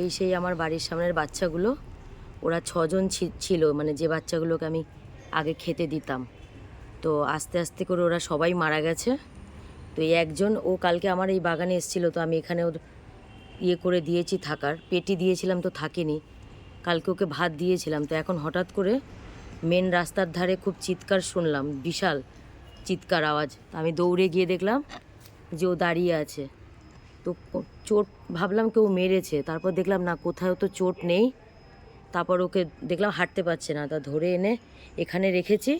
এই সেই আমার বাড়ির সামনের বাচ্চাগুলো, ওরা ছজন ছিল মানে যে বাচ্চাগুলোকে আমি আগে খেতে দিতাম। তো আস্তে আস্তে করে ওরা সবাই মারা গেছে। তো এই একজন, ও কালকে আমার এই বাগানে এসেছিল, তো আমি এখানে ওর ইয়ে করে দিয়েছি থাকার, পেটি দিয়েছিলাম তো থাকেনি। কালকে ওকে ভাত দিয়েছিলাম, তো এখন হঠাৎ করে মেন রাস্তার ধারে খুব চিৎকার শুনলাম, বিশাল চিৎকার আওয়াজ। আমি দৌড়ে গিয়ে দেখলাম যে ও দাঁড়িয়ে আছে। তো চোট ভাবলাম কেউ মেরেছে। তারপর দেখলাম, না কোথাও তো চোট নেই। তারপর ওকে দেখলাম হাঁটতে পারছে না। তা ধরে এনে এখানে রেখেছি।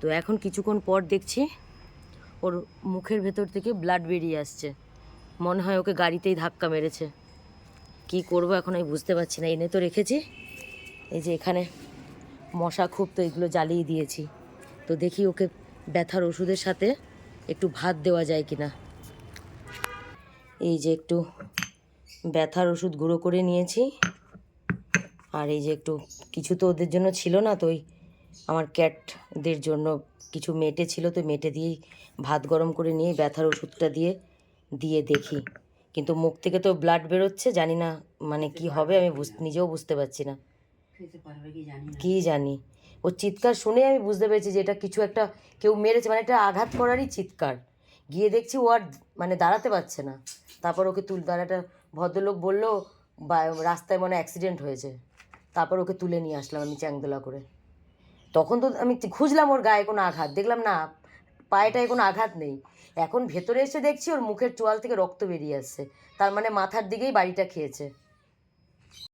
তো এখন কিছুক্ষণ পর দেখছি ওর মুখের ভেতর থেকে ব্লাড বেরিয়ে আসছে। মনে হয় ওকে গাড়িতেই ধাক্কা মেরেছে। কি করব এখন আমি বুঝতে পারছি না। এনে তো রেখেছি। এই যে এখানে মশা খুব, তো এগুলো জ্বালিয়ে দিয়েছি। তো দেখি ওকে ব্যথার ওষুধের সাথে একটু ভাত দেওয়া যায় কিনা। এই যে একটু ব্যথার ওষুধ গুঁড়ো করে নিয়েছি। আর এই যে একটু কিছু তো ওদের জন্য ছিল না তো ওই আমার ক্যাটদের জন্য কিছু মেটে ছিল তো মেটে দিয়েই ভাত গরম করে নিয়ে ব্যথার ওষুধটা দিয়ে দিয়ে দেখি। কিন্তু মুখ থেকে তো ব্লাড বেরোচ্ছে জানি না মানে কি হবে আমি বুঝ নিজেও বুঝতে পারছি না। কি জানি না। কি জানি? ওর চিৎকার শুনে আমি বুঝতে পেরেছি যে এটা কিছু একটা কেউ মেরেছে মানে এটা আঘাত করারই চিৎকার। গিয়ে দেখছি ও আর মানে দাঁড়াতে পারছে না। তারপর ওকে তুল দাঁড়াটা ভদ্রলোক বলল রাস্তায় মনে অ্যাক্সিডেন্ট হয়েছে। তারপর ওকে তুলে নিয়ে আসলাম আমি চ্যাংদোলা করে। তখন তো আমি খুঁজলাম ওর গায়ে কোনো আঘাত। দেখলাম না, পায়েটায় কোনো আঘাত নেই। এখন ভেতরে এসে দেখছি ওর মুখের চোয়াল থেকে রক্ত বেরিয়ে আসছে। তার মানে মাথার দিকেই বাড়িটা খেয়েছে।